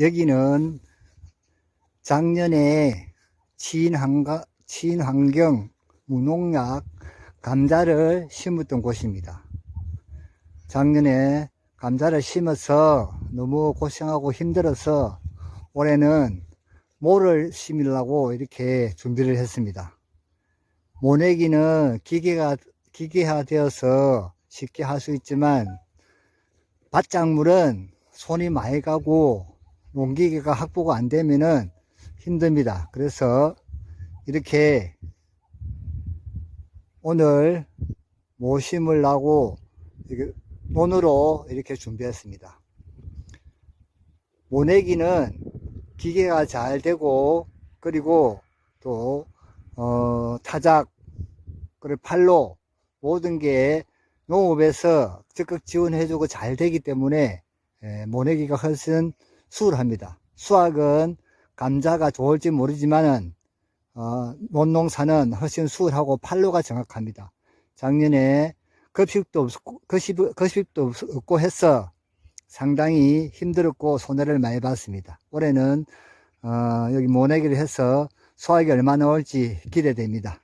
여기는 작년에 친환가, 친환경 무농약 감자를 심었던 곳입니다. 작년에 감자를 심어서 너무 고생하고 힘들어서 올해는 모를 심으려고 이렇게 준비를 했습니다. 모내기는 기계가, 기계화되어서 쉽게 할 수 있지만 밭작물은 손이 많이 가고 농기계가 확보가 안 되면은 힘듭니다. 그래서 이렇게 오늘 모심을 하고 논으로 이렇게 준비했습니다. 모내기는 기계가 잘 되고 그리고 또 어, 타작 그리고 팔로 모든 게 농업에서 적극 지원해주고 잘 되기 때문에 에, 모내기가 훨씬 수월합니다. 수확은 감자가 좋을지 모르지만은 어, 논농사는 훨씬 수월하고 팔로가 정확합니다. 작년에 급식도 없고, 급식, 급식도 없- 없고 해서 상당히 힘들었고 손해를 많이 봤습니다. 올해는 어, 여기 모내기를 해서 수확이 얼마나 올지 기대됩니다.